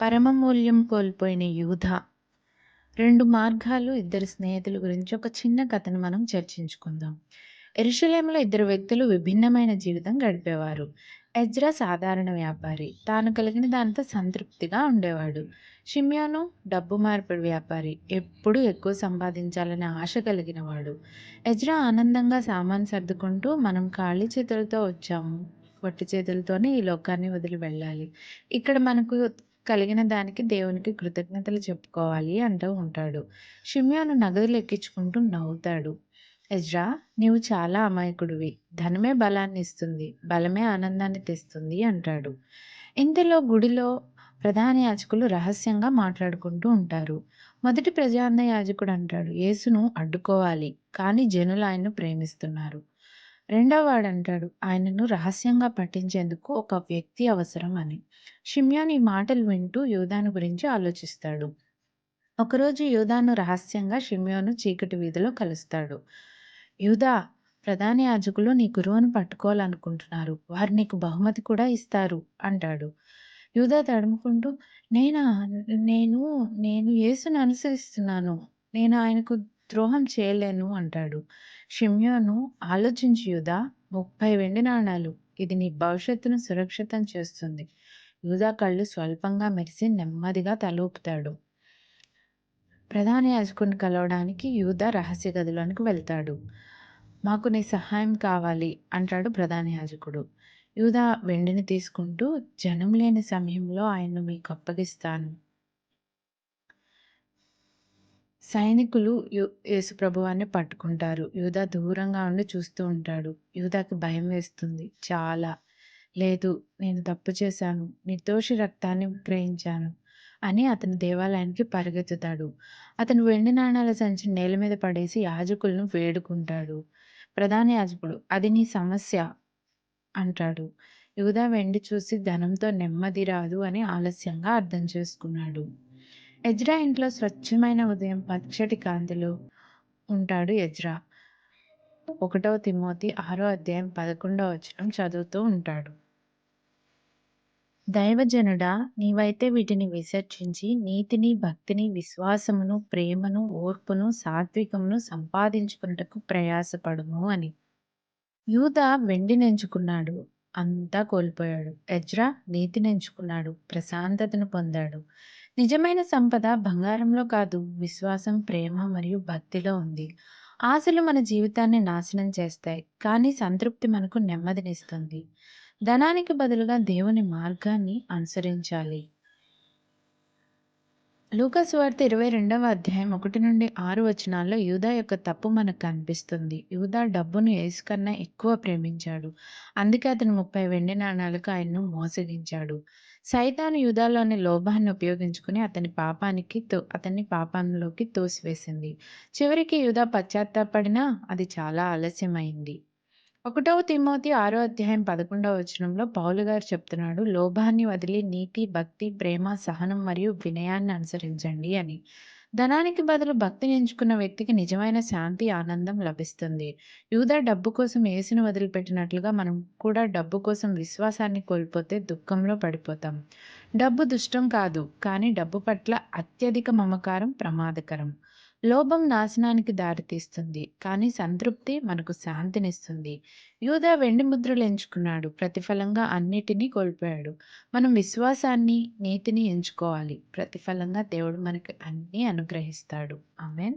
పరమమూల్యం కోల్పోయిన యూధ. రెండు మార్గాలు ఇద్దరు స్నేహితుల గురించి ఒక చిన్న కథను మనం చర్చించుకుందాం. ఎరుషలేంలో ఇద్దరు వ్యక్తులు విభిన్నమైన జీవితం గడిపేవారు. ఎజ్రా సాధారణ వ్యాపారి. తాను కలిగిన దానితో సంతృప్తిగా ఉండేవాడు. షిమ్యాను డబ్బు మార్పిడి వ్యాపారి. ఎప్పుడూ ఎక్కువ సంపాదించాలనే ఆశ కలిగిన వాడు ఎజ్రా ఆనందంగా సామాన్ సర్దుకుంటూ మనం ఖాళీ చేతులతో వచ్చాము. వట్టి చేతులతోనే ఈ లోకాన్ని వదిలి వెళ్ళాలి. ఇక్కడ మనకు కలిగిన దానికి దేవునికి కృతజ్ఞతలు చెప్పుకోవాలి అంటూ ఉంటాడు. షిమ్యోను నగదులు ఎక్కించుకుంటూ నవ్వుతాడు. ఎజ్రా నీవు చాలా అమాయకుడివి. ధనమే బలాన్ని ఇస్తుంది. బలమే ఆనందాన్ని తెస్తుంది అంటాడు. ఇంతలో గుడిలో ప్రధాన యాజకులు రహస్యంగా మాట్లాడుకుంటూ ఉంటారు. మొదటి ప్రజాన్న యాజకుడు అంటాడు యేసును అడ్డుకోవాలి. కానీ జనులు ఆయన్ను ప్రేమిస్తున్నారు. రెండవ వాడు అంటాడు ఆయనను రహస్యంగా పట్టించేందుకు ఒక వ్యక్తి అవసరం అని. షిమ్యాన్ ఈ మాటలు వింటూ యోధాను గురించి ఆలోచిస్తాడు. ఒకరోజు యూదాను రహస్యంగా షిమ్యోను చీకటి వీధిలో కలుస్తాడు. యూదా ప్రధాని యాజకులు నీ గురువును పట్టుకోవాలనుకుంటున్నారు. వారు నీకు బహుమతి కూడా ఇస్తారు అంటాడు. యూదా తడుముకుంటూ నేనా? నేను నేను యేసును అనుసరిస్తున్నాను. నేను ఆయనకు ద్రోహం చేయలేను అంటాడు. షిమ్యోను ఆలోచించి యూదా ముప్పై వెండి నాణాలు. ఇది నీ భవిష్యత్తును సురక్షితం చేస్తుంది. యూదా కళ్ళు స్వల్పంగా మెరిసి నెమ్మదిగా తలూపుతాడు. ప్రధాన యాజకుని కలవడానికి యూదా రహస్య గదిలోనికి వెళ్తాడు. మాకు నీ సహాయం కావాలి అంటాడు ప్రధాన యాజకుడు. యూదా వెండిని తీసుకుంటూ జనం లేని సమయంలో ఆయన్ను మీకు అప్పగిస్తాను. సైనికులు యు యేసుప్రభువాన్ని పట్టుకుంటారు. యూదా దూరంగా ఉండి చూస్తూ ఉంటాడు. యూదాకి భయం వేస్తుంది. చాలా. లేదు నేను తప్పు చేశాను. నిర్దోషి రక్తాన్ని విక్రయించాను అని అతని దేవాలయానికి పరిగెత్తుతాడు. అతను వెండి నాణాల సంచి నేల మీద పడేసి యాజకులను వేడుకుంటాడు. ప్రధాన యాజకుడు అది నీ సమస్య అంటాడు. యూదా వెండి చూసి ధనంతో నెమ్మది రాదు అని ఆలస్యంగా అర్థం చేసుకున్నాడు. ఎజ్రా ఇంట్లో స్వచ్ఛమైన ఉదయం పచ్చటి కాంతిలో ఉంటాడు ఎజ్రా. ఒకటవ తిమోతి ఆరో అధ్యాయం పదకొండవ వచనం చదువుతూ ఉంటాడు. దైవజనుడా నీవైతే వీటిని విసర్జించి నీతిని భక్తిని విశ్వాసమును ప్రేమను ఓర్పును సాత్వికమును సంపాదించుకున్నటకు ప్రయాసపడుము అని. యూద వెండినెంచుకున్నాడు అంతా కోల్పోయాడు. ఎజ్రా నీతినెంచుకున్నాడు ప్రశాంతతను పొందాడు. నిజమైన సంపద బంగారంలో కాదు విశ్వాసం ప్రేమ మరియు భక్తిలో ఉంది. ఆశలు మన జీవితాన్ని నాశనం చేస్తాయి కానీ సంతృప్తి మనకు నెమ్మదినిస్తుంది. ధనానికి బదులుగా దేవుని మార్గాన్ని అనుసరించాలి. లూకాసు వార్త ఇరవై రెండవ అధ్యాయం ఒకటి నుండి ఆరు వచనాల్లో యూదా యొక్క తప్పు మనకు కనిపిస్తుంది యూదా డబ్బును ఏసు కన్నా ఎక్కువ ప్రేమించాడు. అందుకే అతను ముప్పై వెండి నాణాలకు ఆయన్ను మోసగించాడు. సైతాను యూదాలోని లోభాన్ని ఉపయోగించుకుని అతని పాపానికి తో అతన్ని పాపంలోకి తోసివేసింది. చివరికి యూదా పశ్చాత్తాపడినా అది చాలా ఆలస్యమైంది. ఒకటవ తిమోతి ఆరో అధ్యాయం పదకొండవ వచనంలో పౌలు గారు చెప్తున్నాడు లోభాన్ని వదిలి నీతి భక్తి ప్రేమ సహనం మరియు వినయాన్ని అనుసరించండి అని. ధనానికి బదులు భక్తిని ఎంచుకున్న వ్యక్తికి నిజమైన శాంతి ఆనందం లభిస్తుంది. యూదా డబ్బు కోసం ఏసును వదిలిపెట్టినట్లుగా మనం కూడా డబ్బు కోసం విశ్వాసాన్ని కోల్పోతే దుఃఖంలో పడిపోతాం. డబ్బు దుష్టం కాదు కానీ డబ్బు పట్ల అత్యధిక మమకారం ప్రమాదకరం. లోభం నాశనానికి దారితీస్తుంది. కానీ సంతృప్తి మనకు శాంతినిస్తుంది. యూదా వెండి ముద్రలు ఎంచుకున్నాడు. ప్రతిఫలంగా అన్నిటినీ కోల్పోయాడు. మనం విశ్వాసాన్ని నీతిని ఎంచుకోవాలి. ప్రతిఫలంగా దేవుడు మనకి అన్నీ అనుగ్రహిస్తాడు. ఆమెన్.